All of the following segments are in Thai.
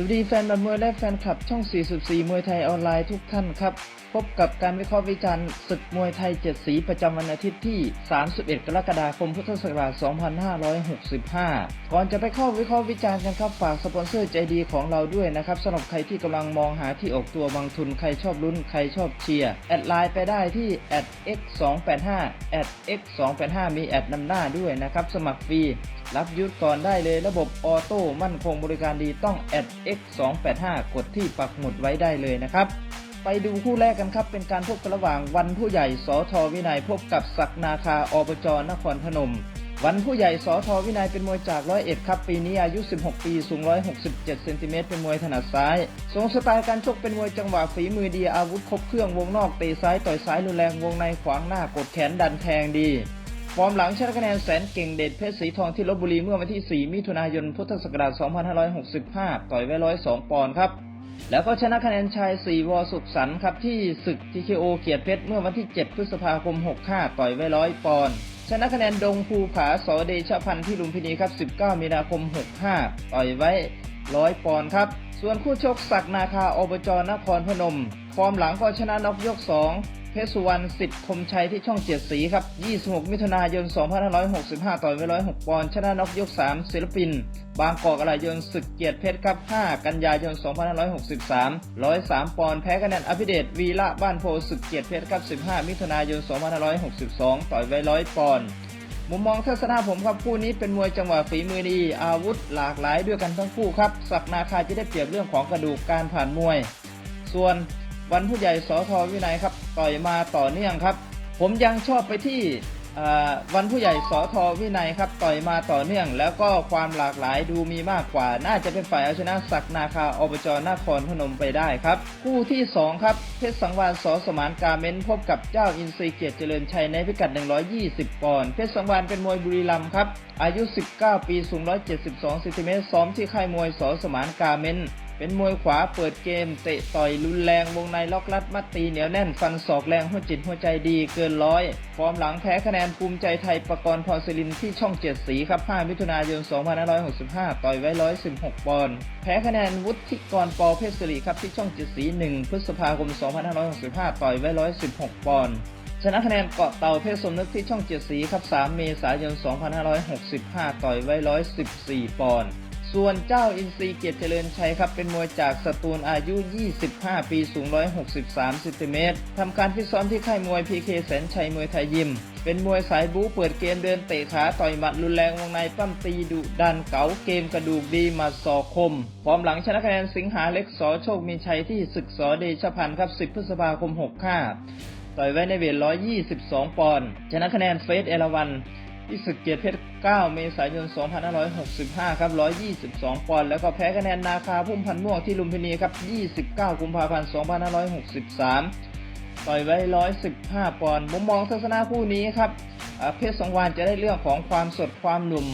สวัสดีแฟนบอลมวยและแฟนคลับช่อง 44 มวยไทยออนไลน์ทุกท่านครับ พบกับการวิเคราะห์วิจารณ์ศึกมวยไทย7สีประจำวันอาทิตย์ที่ 31 กรกฎาคม พุทธศักราช 2565 ก่อนจะไปเข้าวิเคราะห์วิจารณ์กันครับ ฝากสปอนเซอร์ใจดีของเราด้วยนะครับสำหรับใครที่กำลังมองหาที่ออกตัวบางทุน ใครชอบลุ้น ใครชอบเชียร์ แอดไลน์ไปได้ที่ @x285 @x285 มีแอดนำหน้าด้วยนะครับ สมัครฟรี รับยุทธก่อนได้เลย ระบบออโต้ มั่นคงบริการดีต้อง @x285 กดที่ปักหมุดไว้ได้เลยนะครับ ไปดูคู่แรกกันครับ เป็นการพบกันระหว่างวันผู้ใหญ่สอทอวินัยพบกับศักนาคาอบจนครพนม วันผู้ใหญ่สอทอวินัยเป็นมวยจากร้อยเอ็ดครับปีนี้อายุ 16 ปีสูง 167เซนติเมตรเป็นมวยถนัดซ้ายทรงสไตล์การชกเป็นมวยจังหวะฝีมือดีอาวุธครบเครื่องวงนอกเตะซ้ายต่อยซ้ายรุนแรงวงในขวางหน้ากดแขนดันแทงดี ฟอร์มหลังชนะคะแนนแสนเก่งเด็ดเพชรสีทองที่ลบบุรีเมื่อวันที่ 4 มิถุนายน พุทธศักราช 2565 ต่อยไว้ 102 ปอนด์ครับ แล้วก็ชนะคะแนนชาย 4 วอสุขสันต์ครับที่ศึก TKO เกียรติเพชรเมื่อวันที่ 7 พฤษภาคม 65 ต่อยไว้ 100 ปอนด์ชนะคะแนนดงภูผาสอเดชพันธ์ที่ลุมพินีครับ 19 มีนาคม 65 ต่อยไว้ 100 ปอนด์ครับ ส่วนคู่ชกศักนาคาอบจนครพนม ฟอร์มหลังก็ชนะน็อกยก 2 เพชรสุวรรณสิทธิ์คมชัยที่ช่องเจ็ดสีครับ 26 มิถุนายน 2565 ต่อยไว้106ปอนด์ชนะน็อกยก 3 ศิลปิน บางกอกอะไรยนศึกเกียรติเพชรครับ 5 กันยายน 2563 103 ปอนด์แพ้คะแนนอภิเดชวีละบ้านโพศึกเกียรติเพชรครับ 15 มิถุนายน 2562 ต่อยไว้100 ปอนด์มุมมองทัศนะผมครับคู่นี้เป็นมวยจังหวะฝีมือดี อาวุธหลากหลายด้วยกันทั้งคู่ครับศักนาคาจะได้เปรียบเรื่องของกระดูกการผ่านมวย ส่วน วันผู้ใหญ่สอทอวินัยครับต่อยมาต่อเนื่องครับ ผมยังชอบไปที่วันผู้ใหญ่สอทอวินัยครับต่อยมาต่อเนื่อง แล้วก็ความหลากหลายดูมีมากกว่า น่าจะเป็นฝ่ายเอาชนะศักนาคาอบจนครพนมไปได้ครับ คู่ที่สองครับ เพชรสังวานสอสมานกาเมนพบกับเจ้าอินทรีเกียรติเจริญชัยในพิกัด 120ปอนด์เพชรสังวานเป็นมวยบุรีรัมย์ครับ อายุ 19 ปีสูง 172ซนติเมตรซ้อมที่ค่ายมวยสอสมานกาเมน เป็นมวยขวาเปิดเกม เตะต่อยรุนแรงวงในล็อกลัดมัดตีเหนียวแน่นฟันศอกแรงหัวจิตหัวใจดีเกินร้อยฟอร์มหลังแพ้คะแนนภูมิใจไทยประกรณ์พรศิลินที่ช่องเจ็ดสีครับ 5 มิถุนายน 2565 ต่อยไว้ 116 ปอนด์แพ้คะแนนวุฒิกรปอเพชรสิริครับที่ช่องเจ็ดสี 1 พฤษภาคม 2565 ต่อยไว้ 116 ปอนด์ชนะคะแนนเกาะเต่าเพชรสมนึกที่ช่องเจ็ดสีครับ 3 เมษายน 2565 ต่อยไว้ 114 ปอนด์ ส่วนเจ้าอินทรีเกียรติเจริญชัยครับเป็นมวยจากสตูลอายุ 25 ปีสูง 163ซนติเมตรทำการฟิตซ้อมที่ค่ายมวยพีเคแสนชัยมวยไทยยิม เป็นมวยสายบู๊เปิดเกมเดินเตะขาต่อยหมัดรุนแรงวงในปั้มตีดุดันเก๋าเกมกระดูกดีมัดศอคม พร้อมหลังชนะคะแนนสิงหาเล็กสอโชคมีชัยที่ศึกสอเดชพันธ์ครับ 10 พฤษภาคม 65ต่อยไว้ในเวท 122 ปอนด์ชนะคะแนนเฟสเอราวัน ที่ศึกเกียรติเพชร 9 เมษายน 2565 ครับ 122 ปอนด์แล้วก็แพ้คะแนนนาคาพุ่มพันม่วงที่ลุมพินีครับ 29 กุมภาพันธ์ 2563 ต่อยไว้ 115 ปอนด์มุมมองทัศนะคู่นี้ครับเพชรสองวานจะได้เรื่องของความสดความหนุ่ม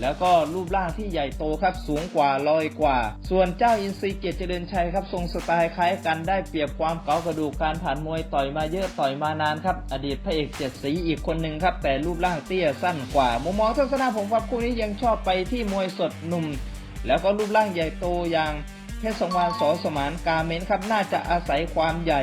แล้วก็รูปร่างที่ใหญ่โตครับสูงกว่าลอยกว่า ส่วนเจ้าอินทรีเกียรติเจริญชัยครับทรงสไตล์คล้ายกันได้เปรียบความเก๋ากระดูกการผ่านมวยต่อยมาเยอะต่อยมานานครับอดีตพระเอกเจ็ดสีอีกคนหนึ่งครับแต่รูปร่างเตี้ยสั้นกว่า มุมมองทัศนะผมครับคู่นี้ยังชอบไปที่มวยสดหนุ่ม แล้วก็รูปร่างใหญ่โตอย่างเพชรสงวานสอสมานกาเมนครับน่าจะอาศัยความใหญ่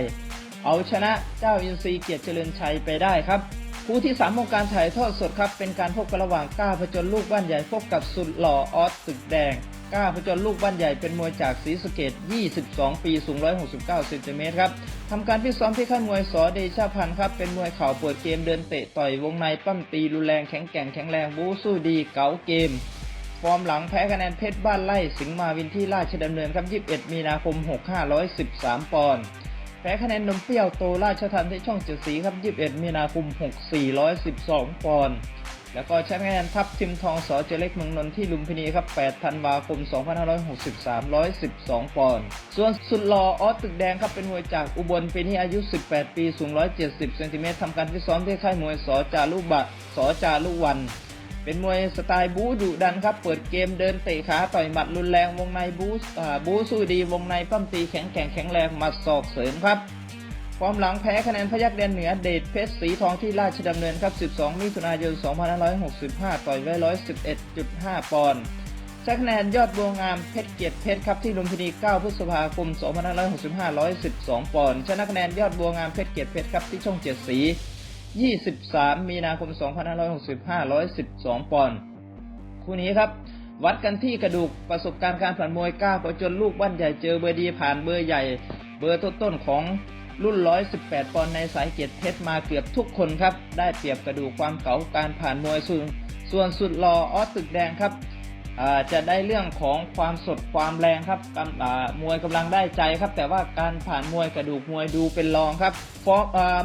เอาชนะเจ้าอินทรีเกียรติเจริญชัยไปได้ครับ คู่ที่3ของการถ่ายทอดสดครับ เป็นการพบกันระหว่างก้าวผจญลูกบ้านใหญ่พบกับสุดหล่อออสตึกแดงก้าวผจญลูกบ้านใหญ่เป็นมวยจากศรีสะเกด22 ปีสูง 169เซนติเมตรครับทำการฟิซ้อมที่ค่ายมวยสอเดชาพันธ์ครับ เป็นมวยเข่าเปิดเกมเดินเตะต่อยวงในปั้มตีรุนแรงแข็งแกร่งแข็งแรงบู๊สู้ดีเก๋าเกม ฟอร์มหลังแพ้คะแนนเพชรบ้านไล่สิงห์มาวินที่ราชดำเนินครับ 21 มีนาคม 6513 ปอนด์ พ้คะแนนนมเปรี้ยวโตราชทันที่ช่องเจ็ดสีครับ 21 มีนาคม 6412 ปอนด์แล้วก็แชนะคะแนนทัพทิมทองสอเจเล็กเมืองนนท์ที่ลุมพินีครับ 8 ธันวาคม 2563 112 ปอนด์ ส่วนสุดหล่อออสตึกแดงครับเป็นมวยจากอุบลปีนี้อายุ 18 ปี สูง 170 เซนติเมตรทำการฟิตซ้อมที่ค่ายมวยสอจารุบะสอจารุวัน เป็นมวยสไตล์บู๊ดุดันครับ เปิดเกมเดินเตะขาต่อยหมัดรุนแรงวงในบู๊บู๊สู้ดีวงในปั้มตีแข็งแกร่งแข็งแรงหมัดศอกเสริมครับฟอร์มหลังแพ้คะแนนพยักแดนเหนือเดชเพชรสีทองที่ราชดำเนินครับ 12 มิถุนายน 2565 ต่อยไว้ 111.5 ปอนด์ชชนะคะแนนยอดบัวงามเพชรเกียรติเพชรครับที่ลุมพินี 9 พฤษภาคม 2565 112 ปอนด์ชนะคะแนนยอดบัวงามเพชรเกียรติเพชรครับที่ช่องเจ็ดสี 23 มีนาคม 2565 112 ปอนด์คู่นี้ครับ วัดกันที่กระดูกประสบการณ์การผ่านมวยก้าวประจนลูกบ้านใหญ่เจอเบอร์ดีผ่านเบอร์ใหญ่ เบอร์ต้นๆของรุ่น 118 ปอนด์ในสายเกียรติเพชรมาเกือบทุกคนครับ ได้เปรียบกระดูกความเก๋าการผ่านมวยส่วนส่วนสุดหล่อออสตึกแดงครับ จะได้เรื่องของความสดความแรงครับมวยกำลังได้ใจครับ แต่ว่าการผ่านมวยกระดูกมวยดูเป็นรองครับฟอ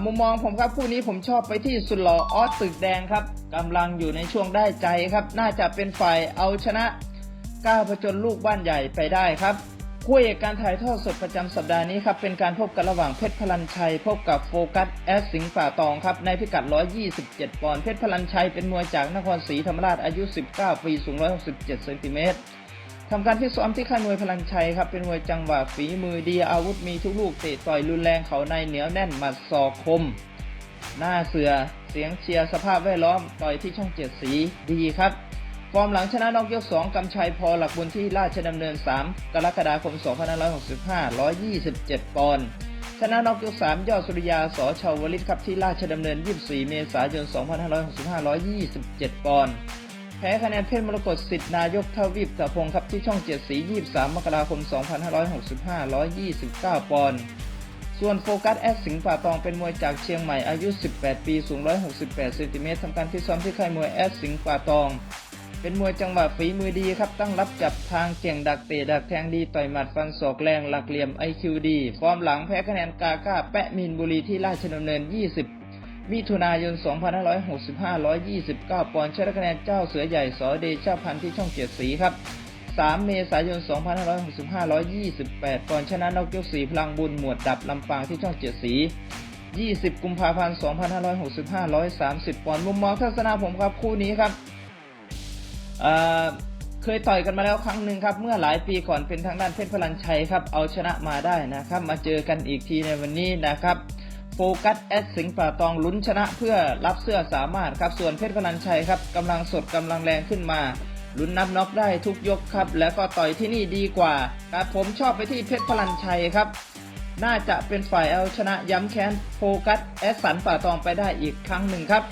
มุมมองผมครับคู่นี้ผมชอบไปที่สุดหล่อออสตึกแดงครับกำลังอยู่ในช่วงได้ใจครับ น่าจะเป็นฝ่ายเอาชนะก้าวผจญลูกบ้านใหญ่ไปได้ครับ คู่เอกการถ่ายทอดสดประจำสัปดาห์นี้ครับเป็นการพบกันระหว่างเพชรพลันชัย พบกับโฟกัสแอสสิงห์ป่าตองครับในพิกัด 127 ปอนด์เพชรพลันชัยเป็นมวยจากนครศรีธรรมราชอายุ 19 ปีสูง 167เซนติเมตรทำการฟิตซ้อมที่ค่ายมวยพลันชัยครับเป็นมวยจังหวะฝีมือดีอาวุธมีทุกลูกเตะต่อยรุนแรงเขาในเหนียวแน่นหมัดศอกคม หน้าเสือเสียงเชียร์สภาพแวดล้อมต่อยที่ช่องเจ็ดสีดีครับ ฟอร์มหลังชนะนอกยก 2 กำชัยพอหลักบุญที่ราชดำเนิน 3 กรกฎาคม 2565 127 ปอนด์ชนะนอกยก 3 ยอดสุริยาสอชาวลิตครับที่ราชดำเนิน 24 เมษายน 2565 127 ปอนด์แพ้คะแนนเพชรมรกตสิทธินายกทวีปตะพงครับที่ช่อง 7 สี 23 มกราคม 2565 129 ปอนด์ส่วนโฟกัสแอดสิงห์ป่าตองเป็นมวยจากเชียงใหม่อายุ 18 ปี สูง 168 เซนติเมตรทำการฟิตซ้อมที่ค่ายมวยแอดสิงห์ป่าตอง เป็นมวยจังหวะฝีมือดีครับ ตั้งรับจับทางเก่งดักเตะดักแทงดีต่อยหมัดฟันศอกแรงหลักเหลี่ยมไอคิวดีฟอร์มหลังแพ้คะแนนกาก้าแปะมินบุรีที่ราชดำเนิน 20 มิถุนายน 2565 129 ปอนด์ชนะคะแนนเจ้าเสือใหญ่สอเดชาพันที่ช่องเกียรติศรีครับ 3 เมษายน 2565 128 ปอนด์ชนะนอกยกสีพลังบุญหมวดดับลำปางที่ช่องเจ็ดสี20 กุมภาพันธ์ 2565 130 ปอนด์มุมมองทัศนะผมครับคู่นี้ครับ เคยต่อยกันมาแล้วครั้งหนึ่งครับ เมื่อหลายปีก่อนเป็นทางด้านเพชรพลันชัยครับ เอาชนะมาได้นะครับ มาเจอกันอีกทีในวันนี้นะครับ โฟกัสแอดสิงป่าตองลุ้นชนะเพื่อรับเสื้อสามารถครับ ส่วนเพชรพลันชัยครับกำลังสดกำลังแรงขึ้นมาลุ้นนับน็อกได้ทุกยกครับ แล้วก็ต่อยที่นี่ดีกว่าครับผมชอบไปที่เพชรพลันชัยครับ น่าจะเป็นฝ่ายเอาชนะย้ำแค้นโฟกัสแอสสันป่าตองไปได้อีกครั้งหนึ่งครับ